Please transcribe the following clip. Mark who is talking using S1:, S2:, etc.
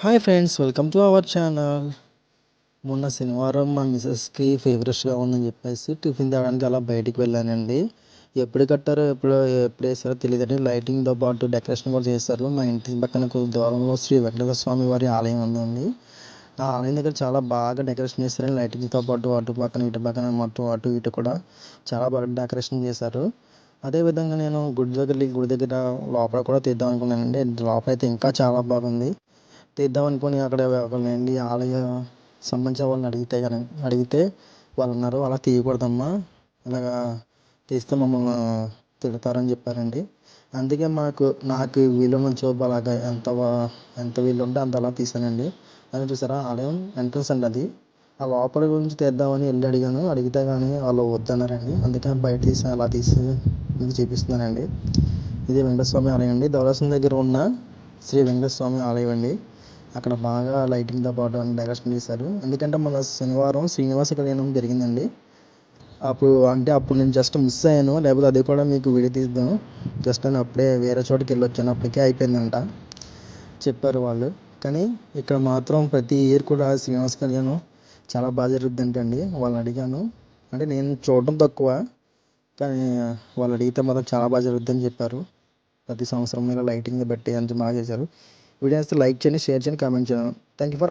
S1: Hi friends welcome to our channel మొన్న శనివారం మా మిసెస్కి ఫీవరిష్గా ఉందని చెప్పేసి టిఫిన్ తేవడానికి అలా బయటికి వెళ్ళానండి. ఎప్పుడు కట్టారో ఎప్పుడు ఎప్పుడు వేసారో తెలియదండి లైటింగ్తో పాటు డెకరేషన్ కూడా చేశారు మా ఇంటి పక్కన దూరంలో శ్రీ వెంకటేశ్వర స్వామి వారి ఆలయం ఉందండి. ఆ ఆలయం దగ్గర చాలా బాగా డెకరేషన్ చేశారండి లైటింగ్తో పాటు అటు పక్కన ఇటు పక్కన మొత్తం అటు ఇటు కూడా చాలా బాగా డెకరేషన్ చేశారు. అదేవిధంగా నేను గుడి దగ్గర గుడి దగ్గర లోపల కూడా తీద్దాం అనుకున్నానండి. లోపల అయితే ఇంకా చాలా బాగుంది. తీద్దాం అనుకుని అక్కడ ఒకరిని ఆలయ సంబంధించిన వాళ్ళని అడిగితే కానీ అడిగితే వాళ్ళు అన్నారు అలా తీయకూడదమ్మా ఇలాగా తీస్తే మమ్మల్ని తిడతారని చెప్పారండి. అందుకే మాకు నాకు వీలున్న చోపు అలాగా ఎంత ఎంత వీలుంటే అంత అలా తీసానండి. అది చూసారా ఆలయం ఎంట్రన్స్ అండి అది. ఆ లోపల గురించి తీద్దామని వెళ్ళి అడిగాను. అడిగితే కానీ వాళ్ళు వద్దన్నారండి. అందుకే బయట తీసి అలా తీసి మీకు చూపిస్తున్నానండి. ఇది వెంకటస్వామి ఆలయం అండి. ధవళేశ్వరం దగ్గర ఉన్న శ్రీ వెంకటస్వామి ఆలయం అండి. అక్కడ బాగా లైటింగ్తో పాటు అన్ని డెకరేషన్ చేశారు. ఎందుకంటే మన శనివారం శ్రీనివాస కళ్యాణం జరిగిందండి. అప్పుడు అంటే అప్పుడు నేను జస్ట్ మిస్ అయ్యాను. లేకపోతే అది కూడా మీకు వీడియో తీద్దాం. జస్ట్ నేను అప్పుడే వేరే చోటుకి వెళ్ళి వచ్చాను అప్పటికే అయిపోయిందంట. చెప్పారు వాళ్ళు. కానీ ఇక్కడ మాత్రం ప్రతి ఇయర్ కూడా శ్రీనివాస కళ్యాణం చాలా బాగా జరుగుద్ది అండి. వాళ్ళని అడిగాను. అంటే నేను చూడడం తక్కువ. కానీ వాళ్ళు అడిగితే మాత్రం చాలా బాగా జరుగుద్దని చెప్పారు. ప్రతి సంవత్సరం ఇలా లైటింగ్ బట్టి అంత బాగా చేశారు. వీడియో నచ్చితే లైక్ చేయండి షేర్ చేయండి కామెంట్ చేయండి. Thank you for